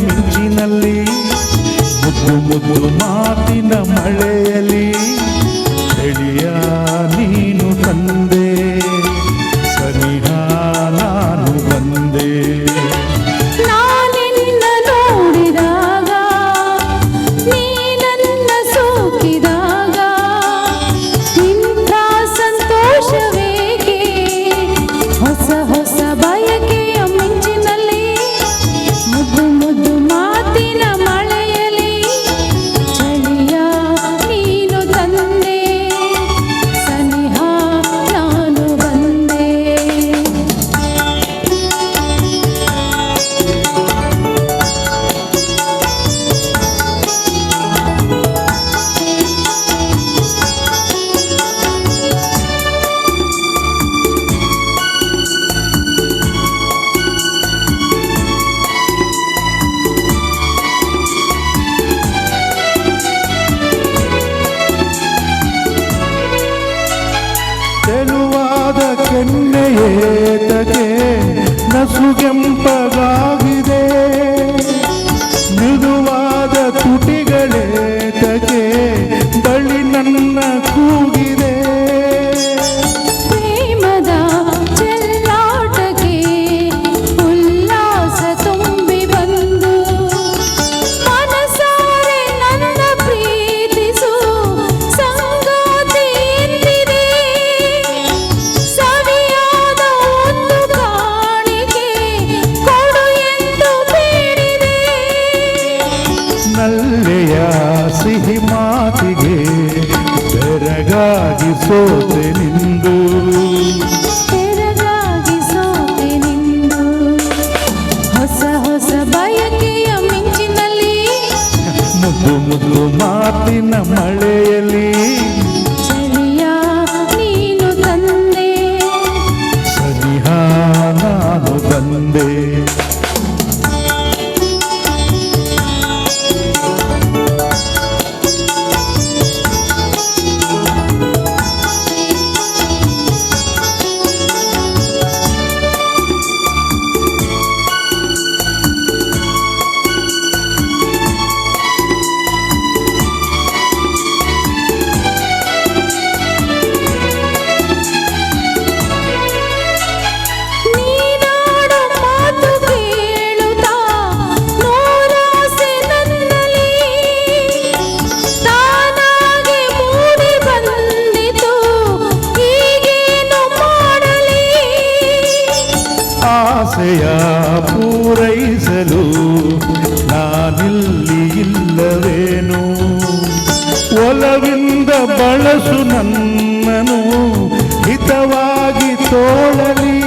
ಮಿಂಚಿನಲ್ಲಿ ಮುದ್ದು ಮುದ್ದು ಮಾತಿನ ಮಳೆಯಲ್ಲಿ ಚಳಿಯ ನೀನು ತಂದೆ ತೆಳುವಾದ ಕೆನ್ನೆಯೇತಗೆ ನಸುಗೆಂಪಗಾಗಿದೆ ಬೆರಗಾಗಿ ಸೋತೆ ನಿಂದು ಪೂರೈಸಲು ನಾನಿಲ್ಲಿ ಇಲ್ಲವೇನು? ಒಲವಿಂದ ಬಳಸು ನನ್ನನು ಹಿತವಾಗಿ ತೋಳಲಿ.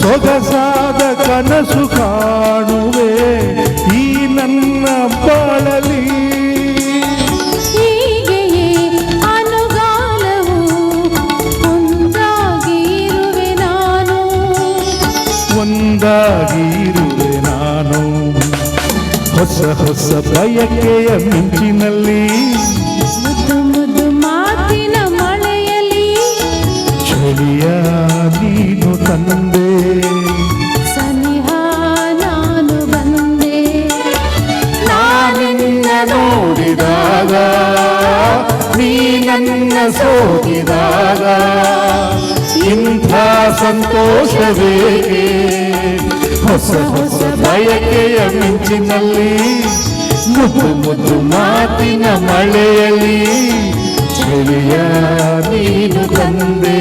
ಸೊಗಸಾದ ಕನಸು ಕಾಣುವೆ ಈ ನನ್ನ ಬಾಳಲಿ. ಒಂದಾಗಿ ಹೊಸ ಹೊಸ ಬಯಕೆಯ ಮಿಂಚಿನಲ್ಲಿ. ಮುದ್ದು ಮುದ್ದು ಮಾತಿನ ಮಳೆಯಲ್ಲಿ. ಚಳಿಯ ನೀನು ತಂದೆ. ಸನಿಹ ನಾನು ಬಂದೆ. ನಾನಿನ್ನ ನೋಡಿದಾಗ ನೀ ನನ್ನ ಸೋಕಿದಾಗ ಇಂಥ ಸಂತೋಷವೇ ಹೊಸ ಹೊಸ ಬಯಕೆಯ ಮಿಂಚಿನಲ್ಲಿ ಮುದ್ದು ಮುದ್ದು ಮಾತಿನ ಮಳೆಯಲ್ಲಿ ಚಳಿಯ ನೀನು ತಂದೆ.